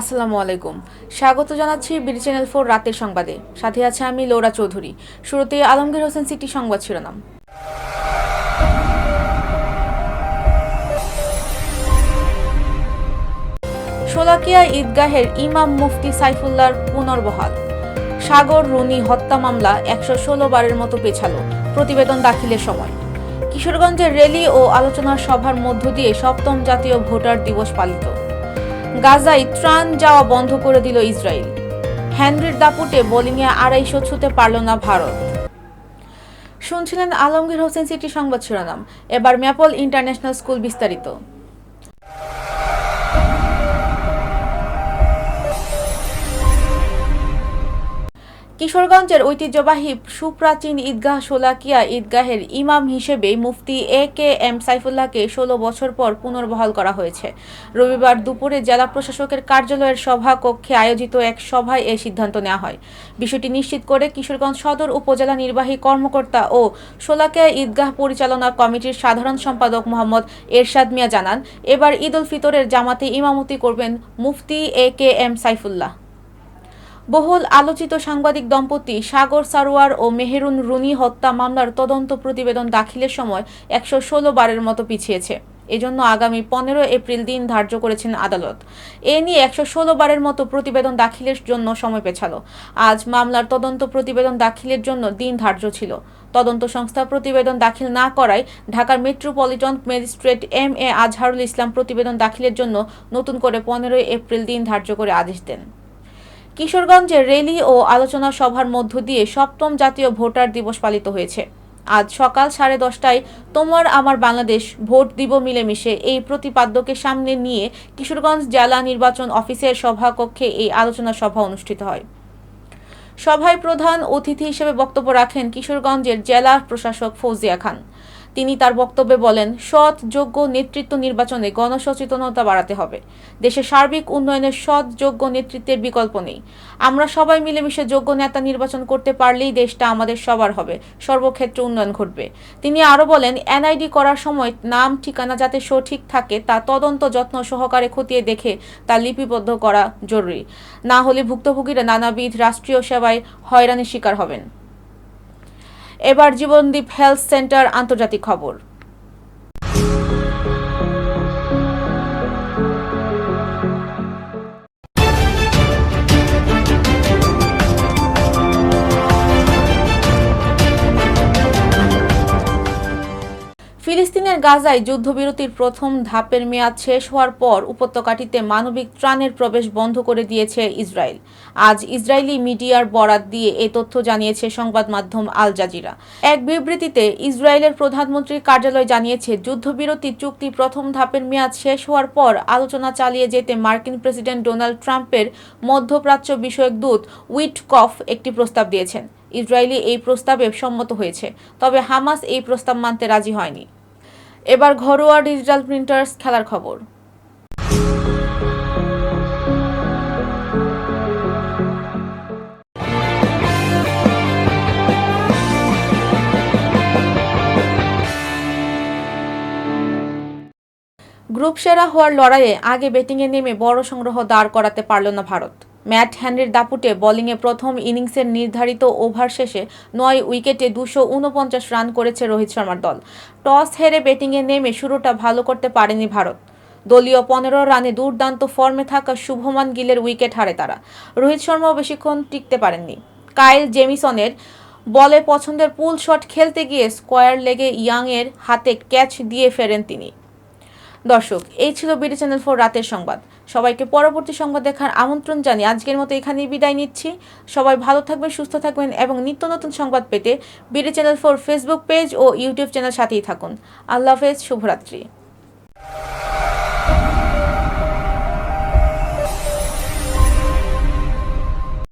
আসসালামু আলাইকুম। স্বাগত জানাচ্ছি বিডি চ্যানেল ফোর রাতের সংবাদে। সাথে আছে আমি লৌরা চৌধুরী। শুরুতে আলমগীর হোসেন সিটি সংবাদ শিরোনাম। শোলাকিয়া ঈদগাহের ইমাম মুফতি সাইফুল্লার পুনর্বহাল। সাগর রুনি হত্যা মামলা একশো ষোলো বারের মতো পেছালো প্রতিবেদন দাখিলের সময়। কিশোরগঞ্জের র্যালি ও আলোচনা সভার মধ্য দিয়ে সপ্তম জাতীয় ভোটার দিবস পালিত। গাজায় ত্রাণ যাওয়া বন্ধ করে দিল ইসরায়েল। হেনরির দাপুটে বোলিংয়ে আড়াইশো ছুতে পারল না ভারত। শুনছিলেন আলমগীর হোসেন সিটি সংবাদ শিরোনাম। এবার ম্যাপল ইন্টারন্যাশনাল স্কুল বিস্তারিত। কিশোরগঞ্জের ঐতিহ্যবাহী সুপ্রাচীন ঈদগাহ শোলাকিয়া ঈদগাহের ইমাম হিসেবে মুফতি এ কে এম সাইফুল্লাহকে ষোলো বছর পর পুনর্বহাল করা হয়েছে। রবিবার দুপুরে জেলা প্রশাসকের কার্যালয়ের সভা কক্ষে আয়োজিত এক সভায় এ সিদ্ধান্ত নেওয়া হয়। বিষয়টি নিশ্চিত করে কিশোরগঞ্জ সদর উপজেলা নির্বাহী কর্মকর্তা ও শোলাকিয়া ঈদগাহ পরিচালনা কমিটির সাধারণ সম্পাদক মোহাম্মদ এরশাদ মিয়া জানান, এবার ঈদ উল ফিতরের জামাতে ইমামতি করবেন মুফতি এ কে এম সাইফুল্লাহ। বহুল আলোচিত সাংবাদিক দম্পতি সাগর সারোয়ার ও মেহেরুন রুনি হত্যা মামলার তদন্ত প্রতিবেদন দাখিলের সময় একশো ষোলো বারের মতো পিছিয়েছে। এজন্য আগামী পনেরো এপ্রিল দিন ধার্য করেছেন আদালত। এ নিয়ে একশো ষোলো বারের মতো প্রতিবেদন দাখিলের জন্য সময় পেছালো। আজ মামলার তদন্ত প্রতিবেদন দাখিলের জন্য দিন ধার্য ছিল। তদন্ত সংস্থা প্রতিবেদন দাখিল না করায় ঢাকার metropolitan magistrate M A Azharul Islam প্রতিবেদন দাখিলের জন্য নতুন করে পনেরোই এপ্রিল দিন ধার্য করে আদেশ দেন। কিশোরগঞ্জে র্যালি ও আলোচনা সভার মধ্য দিয়ে সপ্তম জাতীয় ভোটার দিবস পালিত হয়েছে। আজ সকাল সাড়ে দশটায় তোমার আমার বাংলাদেশ ভোট দিব মিলেমিশে এই প্রতিপাদ্যকে সামনে নিয়ে কিশোরগঞ্জ জেলা নির্বাচন অফিসের সভাকক্ষে এই আলোচনা সভা অনুষ্ঠিত হয়। সভায় প্রধান অতিথি হিসেবে বক্তব্য রাখেন কিশোরগঞ্জের জেলা প্রশাসক ফৌজিয়া খান। তিনি তার বক্তব্যে বলেন, সৎ, যোগ্য, নেতৃত্ব নির্বাচনে গণসচেতনতা বাড়াতে হবে। দেশের সার্বিক উন্নয়নের সৎ, যোগ্য নেতৃত্বের বিকল্প নেই। আমরা সবাই মিলেমিশে যোগ্য নেতা নির্বাচন করতে পারলেই দেশটা আমাদের সবার হবে। সর্বক্ষেত্রে উন্নয়ন ঘটবে। তিনি আরও বলেন, এনআইডি করার সময় নাম, ঠিকানা যাতে সঠিক থাকে, তা তদন্ত যত্ন সহকারে খতিয়ে দেখে তা লিপিবদ্ধ করা জরুরি। না হলে ভুক্তভোগীরা নানাবিধ রাষ্ট্রীয় সেবায় হয়রানির শিকার হবেন। এবার জীবনদীপ হেলথ সেন্টার আন্তর্জাতিক খবর। ফিলিস্তিনের গাজায় যুদ্ধবিরতির প্রথম ধাপের মেয়াদ শেষ হওয়ার পর উপত্যকাটিতে মানবিক ত্রাণের প্রবেশ বন্ধ করে দিয়েছে ইসরায়েল। আজ ইসরায়েলি মিডিয়ার বরাত দিয়ে এ তথ্য জানিয়েছে সংবাদ মাধ্যম আল জাজিরা। এক বিবৃতিতে, ইসরায়েলের প্রধানমন্ত্রীর কার্যালয় জানিয়েছে, যুদ্ধবিরতি চুক্তি প্রথম ধাপের মেয়াদ শেষ হওয়ার পর আলোচনা চালিয়ে যেতে মার্কিন প্রেসিডেন্ট ডোনাল্ড ট্রাম্পের মধ্যপ্রাচ্য বিষয়ক দূত উইটকফ একটি প্রস্তাব দিয়েছেন। ইসরায়েলি এই প্রস্তাবে সম্মত হয়েছে, তবে হামাস এই প্রস্তাব মানতে রাজি হয়নি। এবার ঘরোয়া ডিজিটাল প্রিন্টার্স খেলার খবর। গ্রুপ সেরা হওয়ার লড়াইয়ে আগে ব্যাটিংয়ে নেমে বড় সংগ্রহ দাঁড় করাতে পারল না ভারত। ম্যাট হ্যানরির দাপুটে বোলিংয়ে প্রথম ইনিংসের নির্ধারিত ওভার শেষে নয় উইকেটে দুশো উনপঞ্চাশ রান করেছে রোহিত শর্মার দল। টস হেরে ব্যাটিংয়ে নেমে শুরুটা ভালো করতে পারেনি ভারত। দলীয় পনেরো রানে দুর্দান্ত ফর্মে থাকা শুভমান গিলের উইকেট হারে তারা। রোহিত শর্মাও বেশিক্ষণ টিকতে পারেননি। কাইল জেমিসনের বলে পছন্দের পুল শট খেলতে গিয়ে স্কোয়ার লেগে ইয়াংয়ের হাতে ক্যাচ দিয়ে ফেরেন তিনি। দর্শক, এই ছিল বিডি চ্যানেল ফোর রাতের সংবাদ। সবাইকে পরবর্তী সংবাদ দেখার আমন্ত্রণ জানিয়ে আজকের মতো এখানেই বিদায় নিচ্ছি। সবাই ভালো থাকবেন, সুস্থ থাকবেন এবং নিত্য নতুন সংবাদ পেতে BD channel four Facebook page ও ইউটিউব চ্যানেল সাথেই থাকুন। আল্লাহ হাফেজ, শুভরাত্রি।